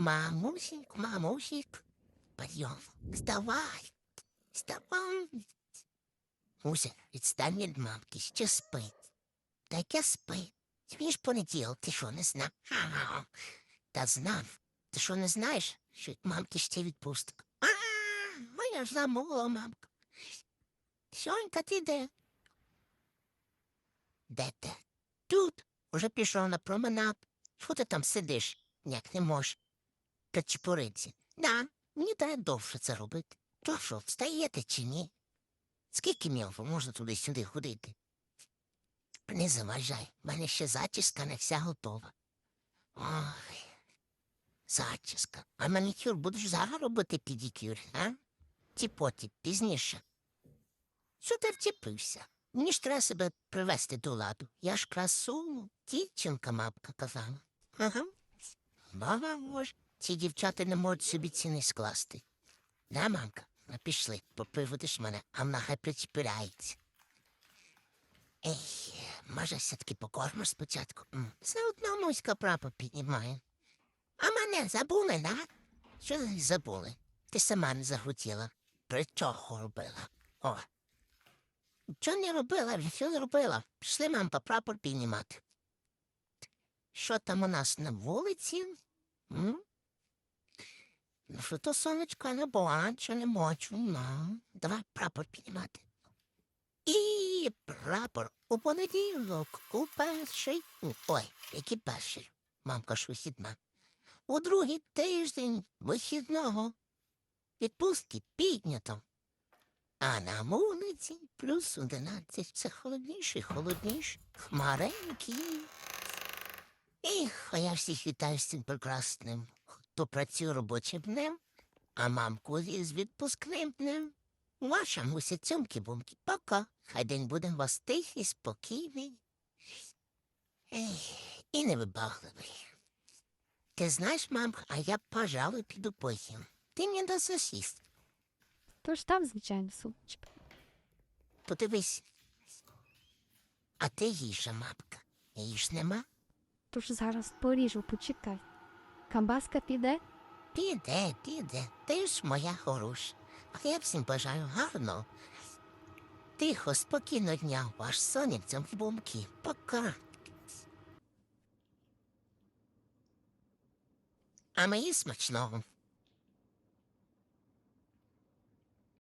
Мамусеньку, мамусик, подъем, вставай, вставай. Муся, відстань від мамки, ще спить. Таке спить. Сьогодні ж понеділ, ти не знав? Та знав. Ти що, не знаєш, що мамки ще відпусток? А, моя ж замовила мамка. Сьонька, ти де? Де ти? Тут. Уже пішов на променад. Що ти там сидиш? Ніяк не можеш. Качпориці. Да, мені треба довше це робити. То що, встаєте чи ні? Скільки мілфу можна туди-сюди ходити? Не заважай, в мене ще зачіска не вся готова. Ой, зачіска. А манікюр будеш зараз робити педикюр, а? Чи потім, пізніше. Що ти? Мені ж треба себе привести до ладу. Я ж красу, дівчинка мапка казала. Ага. Мама може. Ці дівчата не можуть собі ціни скласти. Да, мамка, ну пішли, попиводиш мене, а вона хай причепирається. Ей, може, все-таки покормиш спочатку? М, Все одно муська прапор піднімає. А мене забули, да? Що ви забули? Ти сама не захотіла. При чого робила? О. Що не робила, все зробила. Пішли, мамка, прапор піднімати. Що там у нас на вулиці? М? Що то сонечко не бачу, не мочу, ну. Давай прапор піднімати. І прапор у понеділок, у перший. Ой, який перший? Мамка ж вихідна. У другий тиждень вихідного. Відпустки піднято. А на вулиці плюс одинадцять. Все холодніше, і холодніше. Хмаренький. Ех, а я всіх вітаю з цим прекрасним, хто працює робочим днем, а мамку з відпускним днем. Ваша муся цьомки-бумки, пока. Хай день буде у вас тихий, спокійний. Ех, і невибагливий. Ти знаєш, мам, а я, пожалуй, піду поїм. Ти мені даси сість. Тож там, звичайно, сумочка. Подивись. А ти їжа, мамка. Її ж нема? Тож зараз поріжу, почекай. Камбаска піде? Піде, піде, ти ж моя хороша. А я всім бажаю гарно. Тихо, спокійно дня, ваш сонячцем в бумки. Пока. А мені смачного.